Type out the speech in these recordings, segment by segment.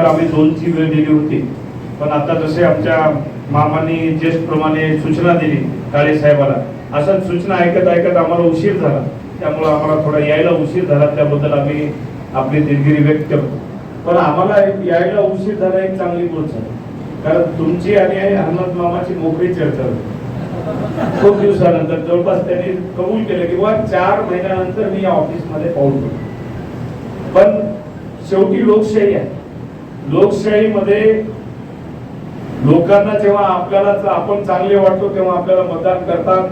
आम्ही दोनची वेळ दिली होती. पण आता जसे आमच्या मामांनी ज्येष्ठप्रमाणे सूचना दिली काळे साहेबाला अशा सूचना ऐकत ऐकत आम्हाला उशीर झाला. त्यामुळे आम्हाला थोडा यायला उशीर झाला त्याबद्दल आम्ही आपली दिलगिरी व्यक्त करतो. पण आम्हाला यायला उशीर झाला एक चांगली गोष्ट झाली. कारण तुमची आणि अहमद मामाची मोकळी चर्चा होती. खूप दिवसानंतर जवळपास त्यांनी कबूल केलं की चार महिन्यानंतर मी या ऑफिसमध्ये पाऊल पडतो. पण शेवटी लोकशाही आहे. लोकशाहीमध्ये लोकांना जेव्हा आपल्याला आपण चांगले वाटतो तेव्हा आपल्याला मतदान करतात.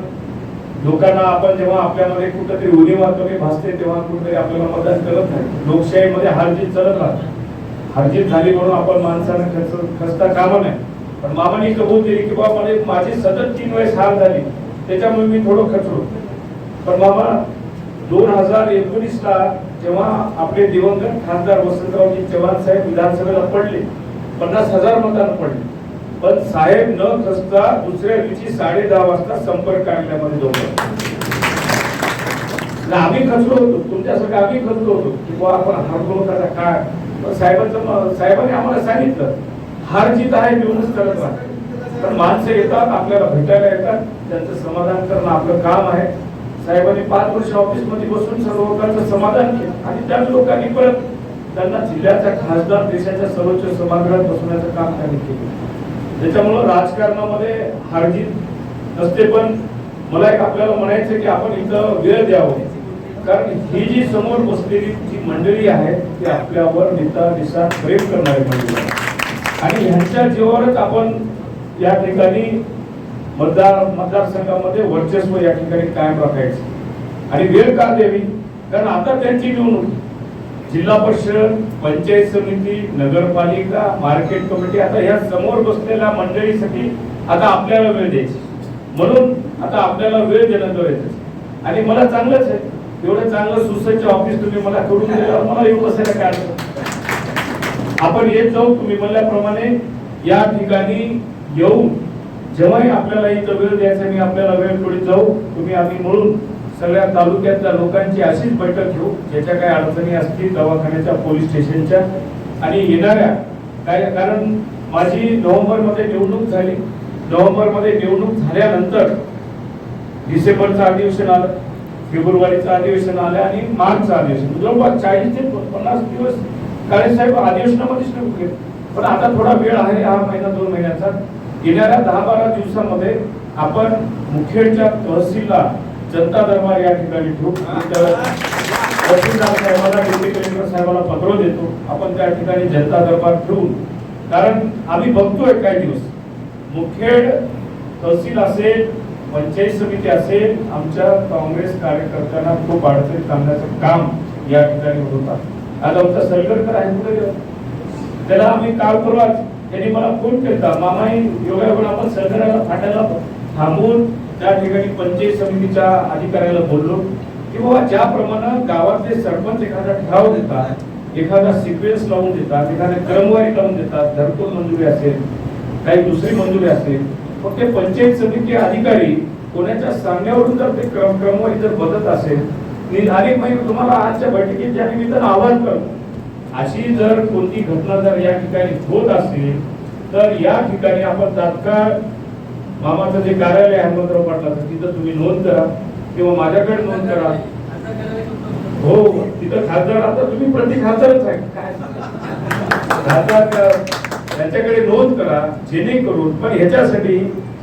लोकांना आपण जेव्हा आपल्यामध्ये कुठंतरी उणीवा कमी भासते तेव्हा कुठेतरी आपल्याला मतदान करत नाही. लोकशाहीमध्ये हारजीत चालत राहत. हारजीत झाली म्हणून आपण माणसानं खच खचता कामा नाही. पण मामाने कबूल दिली की बाबा मला माझी सतत तीन वेळेस हार झाली. त्याच्यामुळे मी थोडं खचलो. पण मामा दोन हजार एकोणीसला जेव्हा आपले दिवंगत खासदार वसंतरावजी चव्हाण साहेब विधानसभेला पडले पन्नास हजार मतांना पडले. पण साहेब न खचता दुसऱ्या दिवशी साडे दहा वाजता संपर्क कार्यालयामध्ये जाऊन म्हणजे आम्ही खचलो होतो तुमच्यासारखं आम्ही खचलो होतो की आपण हरलो का काय? साहेबांचं साहेबांनी आम्हाला सांगितलं हार जीत आहे घेऊनच करत राहा. पण माणसं येतात आपल्याला भेटायला येतात त्यांचं समाधान करणं आपलं काम आहे. साहेबांनी पाच वर्ष ऑफिसमध्ये बसून सर्व लोकांचं समाधान केलं. आणि त्याच लोकांनी परत त्यांना जिल्ह्याचा खासदार देशाच्या सर्वोच्च सभागृहात बसवण्याचं काम त्यांनी केलं. त्याच्यामुळं राजकारणामध्ये हारजीत नसते पण मला एक आपल्याला म्हणायचं की आपण इथं वेळ द्यावं. कारण ही जी समोर बसलेली जी मंडळी आहे ती आपल्यावर नेता दिशा प्रेम करणारी मंडळी आहे. आणि ह्यांच्या जीवावरच आपण या ठिकाणी मतदार मतदारसंघामध्ये वर्चस्व या ठिकाणी कायम राखायचं. आणि वेळ का द्यावी? कारण आता त्यांची निवडणूक जिल्हा परिषद पंचायत समिती नगरपालिका मार्केट कमिटी आता ह्या समोर बसलेल्या मंडळीसाठी आता आपल्याला वेळ द्यायची. म्हणून आता आपल्याला वेळ देणं गरजेचं आणि मला चांगलंच आहे. एवढं चांगलं सुसज्ज ऑफिस तुम्ही मला करून दिलं मला येऊ बसायला काय आपण येत जाऊ तुम्ही म्हणल्याप्रमाणे या ठिकाणी येऊन जेव्हाही आपल्याला इथं वेळ द्यायचा मी आपल्याला वेळ थोडी जाऊ तुम्ही आम्ही मिळून सगळ्या तालुक्यातल्या लोकांची अशीच बैठक घेऊ ज्याच्या काही अडचणी असतील दवाखान्याच्या पोलीस स्टेशनच्या आणि येणाऱ्या काय कारण माझी नोव्हेंबरमध्ये निवडणूक झाली. नोव्हेंबरमध्ये निवडणूक झाल्यानंतर डिसेंबरचं अधिवेशन आलं फेब्रुवारीचं अधिवेशन आलं आणि मार्चचं अधिवेशन. जवळपास चाळीस ते पन्नास दिवस काळे साहेब अधिवेशनामध्येच निवडून गेले. पण आता थोडा वेळ आहे हा महिना दोन महिन्याचा. गेल्या दहा बारा दिवसामध्ये आपण मुखेडच्या तहसीलला जनता दरबार या ठिकाणी ठेवू. आणि त्या तहसीलदार साहेबाला डेप्युटी कलेक्टर साहेबांना पत्र देतो. आपण त्या ठिकाणी जनता दरबार ठेवून. कारण आम्ही बघतोय काही दिवस. मुखेड तहसील असेल पंचायत समिती असेल आमच्या काँग्रेस कार्यकर्त्यांना खूप अडचणीत आणण्याचं काम या ठिकाणी होत होता. आज आमचा सरगरकर आहे कुठे त्याला आम्ही काल परवाच त्यांनी मला फोन केला मामा योगायोगाने आपण सरकाराला फाटायला थांबून त्या ठिकाणी पंचायत समितीच्या अधिकाऱ्याला बोललो की बाबा ज्याप्रमाणे गावातले सरपंच एखादा ठराव देतात एखादा सिक्वेन्स लावून देतात एखाद्या क्रमवारी लावून देतात घरकुल मंजुरी असेल काही दुसरी मंजुरी असेल मग ते पंचायत समिती अधिकारी कोणाच्या सांगण्यावरून जर ते क्रम क्रमवारी जर बदलत असेल मी म्हणजे अनेक तुम्हाला आजच्या बैठकीत या निमित्तानं आवाहन करतो. अशी जर कोणती घटना जर या ठिकाणी होत असेल तर या ठिकाणी आपण तात्काळ मामाचं जे कार्यालय आहे हनुमंतराव पाटलाचं तिथं तुम्ही नोंद करा किंवा माझ्याकडे नोंद करा हो तिथं खासदार आता तुम्ही प्रति खासदारच आहे काय खासदार त्यांच्याकडे नोंद करा जेणेकरून पण ह्याच्यासाठी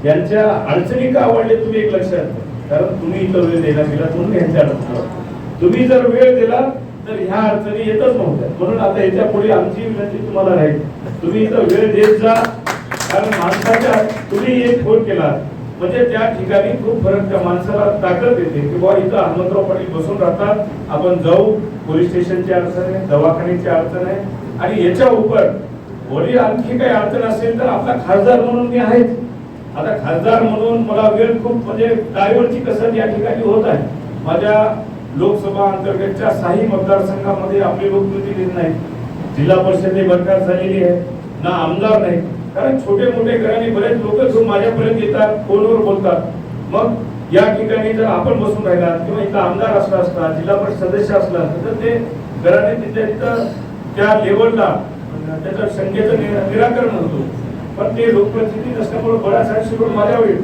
यांच्या अडचणी का आवडले तुम्ही एक लक्षात. कारण तुम्ही इथं वेळ द्यायला गेला म्हणून यांच्या अडचणी आवडल्या. तुम्ही जर वेळ दिला तर ह्या अडचणी येतच नव्हत्या. म्हणून आता याच्यापुढे आमची विनंती तुम्हाला राहील. तुम्ही इथं वेळ देत जा. कारण माणसाच्या तुम्ही एक फोन केला. म्हणजे त्या ठिकाणी खूप फरक त्या माणसाला ताकद येते. की बाबा इथं हनुमंतराव पाटील बसून राहतात. आपण जाऊ. पोलीस स्टेशनची अडचण आहे दवाखान्याची अडचण आहे. आणि याच्या उपर वडील आणखी काही अडचण असेल तर आपला खासदार म्हणून मी आहेच आता खासदार म्हणून मला वेळ खूप म्हणजे ड्रायव्हरची कसर या ठिकाणी होत आहे. माझ्या लोकसभा अंतर्गतच्या साही मतदारसंघामध्ये आपले लोकप्रतिनिधी नाहीत. जिल्हा परिषदे बरखास्त झालेली आहे. ना आमदार नाही. कारण छोटे मोठे घराने बरेच लोक माझ्यापर्यंत येतात फोनवर बोलतात. मग या ठिकाणी जर आपण बसून राहिला किंवा इथं आमदार असला असता जिल्हा परिषद सदस्य असला असता तर ते घराने तिथे तिथं त्या लेवलला त्याच्या शंकेचं निरा- निराकरण होतो. पण ते लोकप्रतिनिधी नसल्यामुळे बऱ्याच शिकून माझ्या होईल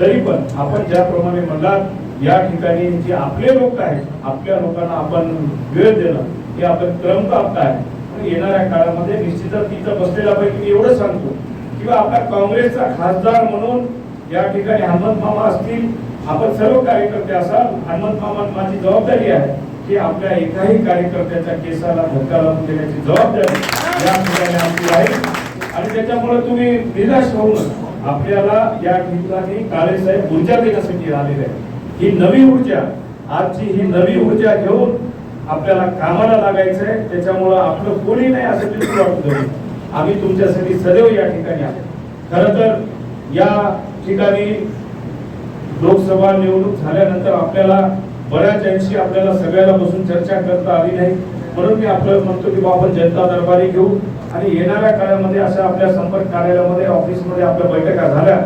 तरी पण आपण ज्याप्रमाणे म्हणलात या ठिकाणी जे आपले लोक आहेत आपल्या लोकांना आपण वेळ देणं हे आपण क्रम प्राप्त आहे येणाऱ्या काळामध्ये निश्चितच तिथं बसलेला पैकी मी एवढं सांगतो किंवा आपला काँग्रेसचा खासदार म्हणून या ठिकाणी हनुमंत मामा असतील आपण सर्व कार्यकर्ते असाल हनुमंत मामा माझी जबाबदारी आहे की आपल्या एकाही कार्यकर्त्याच्या केसाला धक्का लावून देण्याची जबाबदारी या ठिकाणी आमची आहे. आणि त्याच्यामुळे तुम्ही निराश होऊ नका. आपल्याला या ठिकाणी काळेसाहेब ऊर्जा देण्यासाठी आलेले आहे ही नवी ऊर्जा आजची ही नवी ऊर्जा घेऊन आपल्याला कामाला लागायचं आहे त्याच्यामुळं आपलं कोणी नाही असं बिलकुल वाटत आम्ही तुमच्यासाठी सदैव या ठिकाणी आहोत. खर तर या ठिकाणी लोकसभा निवडणूक झाल्यानंतर आपल्याला बऱ्याच अंशी आपल्याला सगळ्याला बसून चर्चा करता आली नाही. म्हणून मी आपलं म्हणतो की बा आपण जनता दरबारी घेऊ. आणि येणाऱ्या काळामध्ये अशा आपल्या संपर्क कार्यालयामध्ये ऑफिसमध्ये आपल्या बैठका झाल्या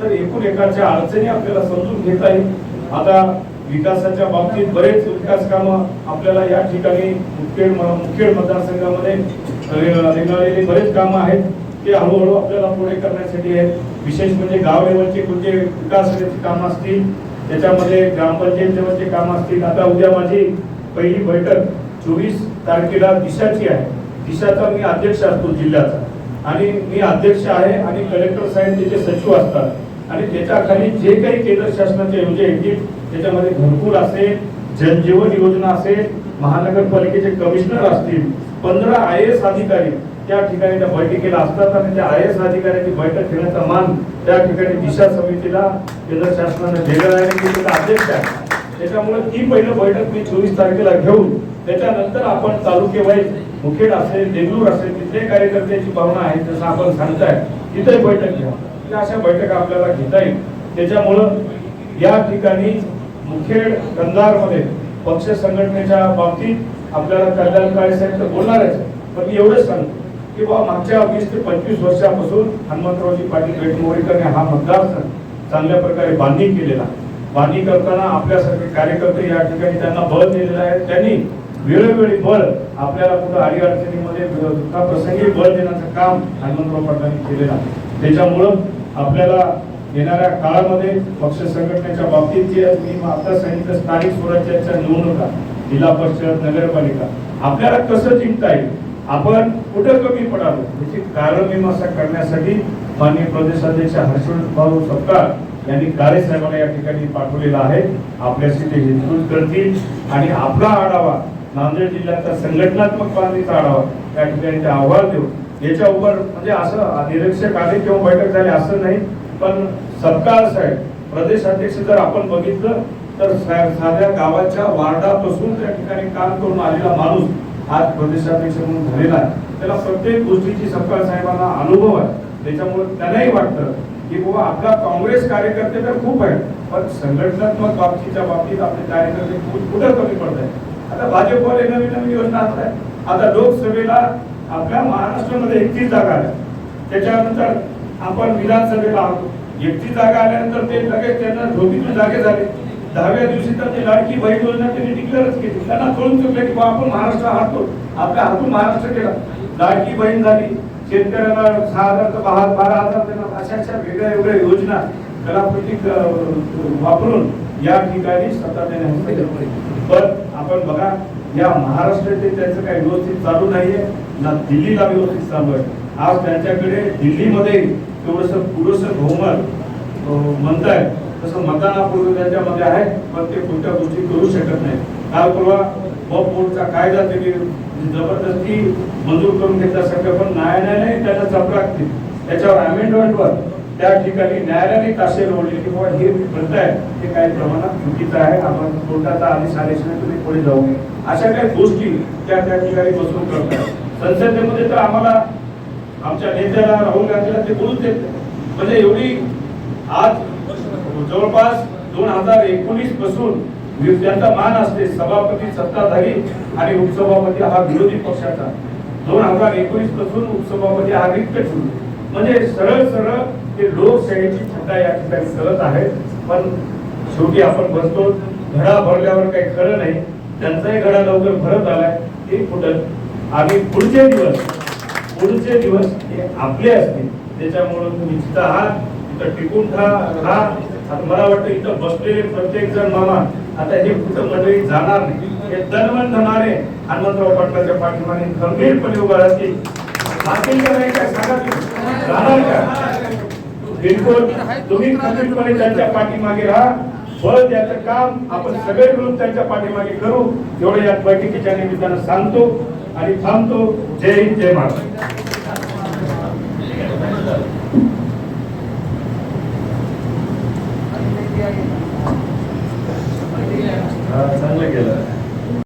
तर एकूण एकाच्या अडचणी आपल्याला समजून घेता येईल. आता विकासाच्या बाबतीत बरेच विकास कामं आपल्याला या ठिकाणी मुखेड मुखेड मतदारसंघामध्ये अं, रेंगाळलेली बरेच कामं आहेत. ते हळूहळू आपल्याला पुढे करण्यासाठी आहेत. विशेष म्हणजे गाव लेवलचे कोणते विकास कामं असतील त्याच्यामध्ये ग्रामपंचायत लेवलचे कामं असतील. आता उद्या माझी पहिली बैठक चोवीस तारखेला दिशाची आहे. दिशाचा मी अध्यक्ष असतो जिल्ह्याचा. आणि मी अध्यक्ष आहे आणि कलेक्टर साहेब त्याचे सचिव असतात. आणि त्याच्याखाली जे काही केंद्र शासनाच्या योजना येतील त्याच्यामध्ये घरकुल असेल जनजीवन योजना असेल महानगरपालिकेचे कमिशनर असतील पंधरा आय एस अधिकारी त्या ठिकाणी त्या बैठकीला असतात आणि त्या आय एस अधिकाऱ्यांची बैठक घेण्याचा मान त्या ठिकाणी दिशा समितीला केंद्र शासनाने दिलेला आहे आणि अध्यक्ष आहे. त्याच्यामुळे ती पहिलं बैठक मी चोवीस तारखेला घेऊन त्याच्यानंतर आपण तालुकेवाईज मुखेड असेल देगलूर असेल तिथले कार्यकर्त्याची भावना आहे जसं आपण सांगताय तिथे बैठक घ्या या अशा बैठका आपल्याला घेता येईल. त्याच्यामुळं या ठिकाणी मुखेड कंधारमध्ये पक्ष संघटनेच्या बाबतीत आपल्याला कल्याण काळे साहेब तर बोलणारच आहे. पण मी एवढंच सांगतो की बाबा मागच्या वीस ते पंचवीस वर्षापासून हनुमंतरावजी पाटील बेटमोरीकरने हा मतदारसंघ चांगल्या प्रकारे बांधणी केलेला बांधणी करताना आपल्यासारखे कार्यकर्ते या ठिकाणी त्यांना बळ दिलेलं आहे. त्यांनी वेळोवेळी बळ आपल्याला कुठं अडी अडचणीमध्ये प्रसंगी बळ देण्याचं काम हनुमंतराव पाटलांनी केलेलं आहे. त्याच्यामुळं आपल्याला येणाऱ्या काळामध्ये पक्ष संघटनेच्या बाबतीत जे मी आता सांगितलं स्थानिक स्वराज्याच्या निवडणुका जिल्हा परिषद नगरपालिका आपल्याला कसं जिंकता येईल? आपण कुठं कमी पडालो याची कारण करण्यासाठी माननीय प्रदेशाध्यक्ष हर्षवर्धन भाऊ सपकाळ यांनी काळे साहेबांना या ठिकाणी पाठवलेला आहे. आपल्याशी ते हिंदूत करतील. आणि आपला आढावा नांदेड जिल्ह्याचा संघटनात्मक बांधणीचा आढावा या ठिकाणी ते अहवाल देऊ याच्या उपर म्हणजे असं निरीक्षक आले किंवा बैठक झाली असं नाही पण सत्कार साहेब प्रदेश अध्यक्ष जर आपण बघितलं तर साध्या गावाच्या वार्डापासून त्या ठिकाणी काम करून आलेला माणूस आज प्रदेशाध्यक्ष म्हणून झालेला आहे. त्याला प्रत्येक गोष्टीची सपकाळ साहेबांना अनुभव आहे. त्याच्यामुळे त्यांनाही वाटतं की बाबा आपला काँग्रेस कार्यकर्ते तर खूप आहेत पण संघटनात्मक बाबतीच्या बाबतीत आपले कार्यकर्ते खूप कुठं कमी पडत आहेत आता भाजपवाले नवीन नवीन योजना आणत आता लोकसभेला आपल्या महाराष्ट्रामध्ये एकतीस जागा आल्या त्याच्यानंतर आपण विधानसभेला आहोत. एकतीस जागा आल्यानंतर ते लगेच त्यांना झोपीतून जागे झाले. दहाव्या दिवशी तर ते लाडकी बहीण योजना त्यांनी डिक्लेअरच केली. त्यांना कळून चुकलं की बा आपण महाराष्ट्र हातो आपल्या हातून महाराष्ट्र केला. लाडकी बहीण झाली. शेतकऱ्यांना सहा हजार तर बारा बारा हजार देणार. अशा अशा वेगळ्या वेगळ्या योजना कलाकृती वापरून या ठिकाणी सत्ता देण्यासाठी पण आपण बघा या महाराष्ट्राचे त्याचं त्यांचं काही व्यवस्थित चालू नाहीये ना दिल्लीला व्यवस्थित चालू आहे. आज त्यांच्याकडे दिल्लीमध्ये तेवढस पुरुष बहुमत म्हणताय तसं मतदानापूर्वी त्यांच्यामध्ये आहे पण ते कोणत्या गोष्टी करू शकत नाही काल परवा बोर्डचा कायदा त्यांनी जबरदस्ती मंजूर करून घेतल्यासारखं पण न्यायालयाने त्यांना चपराक त्याच्यावर अमेंडमेंटवर त्या ठिकाणी न्यायालयाने ताशे लोडले की बाबा हे म्हणताय ते काही प्रमाणात चुकीचं आहे आपण कोर्टाचा आदेश आल्याशिवाय तुम्ही पुढे जाऊ नये. अशा काही गोष्टी त्या त्या ठिकाणी बसून करतात संसदेमध्ये तर आम्हाला आमच्या नेत्याला राहुल गांधीला ते बोलूच देत म्हणजे एवढी आज जवळपास दोन हजार एकोणीसपासून त्यांचा मान असते सभापती सत्ताधारी आणि उपसभापती हा विरोधी पक्षाचा. दोन हजार एकोणीसपासून उपसभापती हा रिक्त म्हणजे सरळ सरळ ते लोकशाहीची छटा या ठिकाणी करत आहेत. पण शेवटी आपण बसतो घडा भरल्यावर काही खरं नाही. त्यांचाही घडा लवकर भरत आलाय. ते फुटत आणि पुढचे दिवस पुढचे दिवस हे आपले असतील. त्याच्यामुळे तुम्ही जिथं आहात तिथं टिकून खा राहा. आता मला वाटतं इथं बसलेले प्रत्येक जण मामा आता हे कुठं मंडळी जाणार नाही. हे तनमन धनाने हनुमंतराव पाटलाच्या पाठीमागे गंभीरपणे उभा राहतील. बाकी काय सांगा राहणार का? बिलकुल तुम्ही खंबीरपणे त्यांच्या पाठीमागे राहा. बळ त्याचं काम आपण सगळे मिळून त्यांच्या पाठीमागे करू. एवढं या बैठकीच्या निमित्तानं सांगतो आणि थांबतो. जय हिंद जय महाराष्ट्र. चांगलं केलं.